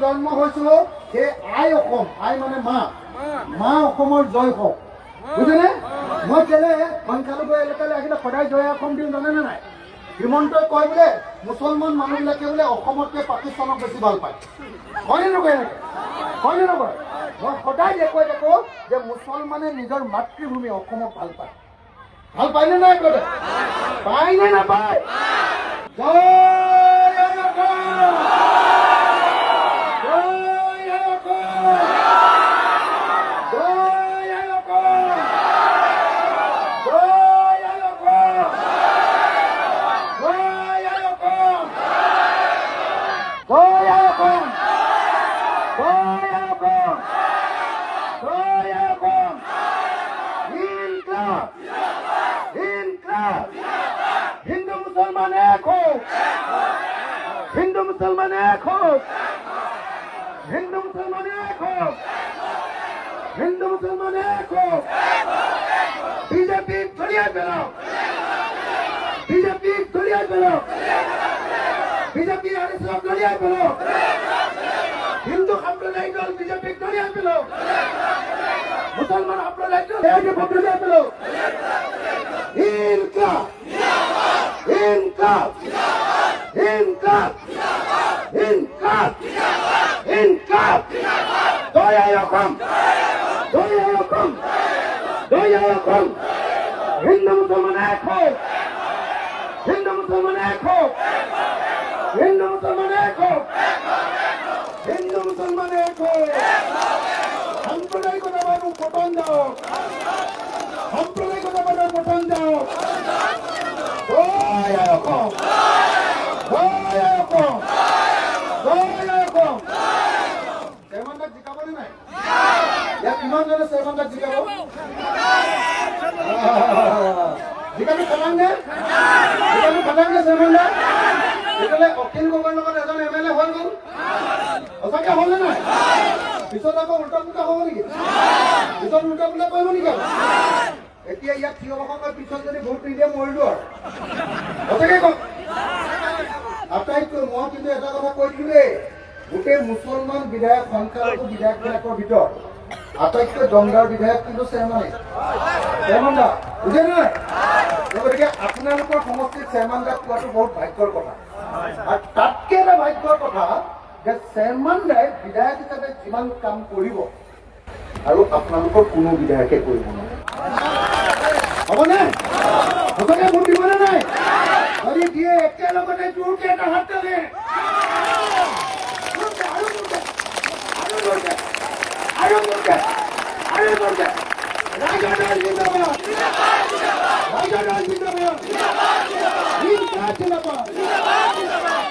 জন্ম হৈছো, সেই আই অসম, আই মানে মা। মা অসমৰ জয় হওক। বুজিছেনে মই কেলে সংখ্যালঘু এলেকালৈ আহিলে সদায় জয় অসম দিওঁ জানেনে নাই? হিমন্তই কয় বোলে, মুছলমান মানুহবিলাকে বোলে অসমতকৈ পাকিস্তানক বেছি ভালো পায়। হয়নে নকয়? এনেকৈ হয়নে নকয়? মই সদায় দেখুৱাই দেখোঁ যে মুছলমানে নিজৰ মাতৃভূমি অসমক ভালো পায়। ভালো পায়নে নাই পায়নে নাপায়? জয়! हिंदू मुसलमान एक हो। हिंदू मुसलमान एक हो। हिंदू मुसलमान एक हो। हिंदू मुसलमान एक हो। बीजेपी फरियाद करो बीजेपी फरियाद करो बीजेपी आरएसएफ फरियाद करो हिंदू সম্প্রদায় দল বিজেপি ফরিয়াদ কरो মুসলমান नहीं দল বিজেপি ফরিয়াদ কरो ইনকলাব ইনকলাব ইনকলাব ইনকলাব দয়া রকম দয়া রকম দয়া রকম হিন্দু মুসলমান এক হোক। হিন্দু মুসলমান এক হোক হিন্দু মুসলমান এক হোক হিন্দু মুসলমান এক হোক সাম্প্রদায়িকতাবাদু পতন দাও সাম্প্রদায়িকতাবাদৰ পতন দাও চেয়াৰমেনক জিকাবনে নাই ইয়াত কিমানজনে চেয়াৰমেনক জিকাব জিকাটো খাটাংনে জিকাটো খাটাংনে চেয়াৰমেনক তেতিয়াহ'লে অখিল গগৈৰ লগত এজন এম এল এ হৈ গ'ল সঁচাকে হ'লনে নাই পিছত আকৌ উল্টা পুল্টা হ'ব নেকি পিছত উল্টা পুল্টা কৰিব নেকি এতিয়া ইয়াত থিয় বসকৰ পিছত যদি ভোট নিদিয়ে মৰিলো আৰু সঁচাকে কওক আটাইতকৈ মই কিন্তু এটা কথা কৈ দিলো দেই, গোটেই মুছলমান বিধায়ক, সংখ্যালঘু বিধায়কবিলাকৰ ভিতৰত আটাইতকৈ দমদাৰ বিধায়ক কিন্তু চেয়াৰমানে চেয়াৰমান দা, বুজে নহয় গতিকে আপোনালোকৰ সমষ্টিত চেয়াৰমান দাক পোৱাটো বহুত ভাগ্যৰ কথা। আৰু তাতকৈ এটা ভাগ্যৰ কথা যে চেয়াৰমান দাই বিধায়ক হিচাপে যিমান কাম কৰিব আৰু আপোনালোকৰ কোনো বিধায়কে কৰিব নোৱাৰে। হ'বনে? সঁচাকে ভোট দিবনে ராஜா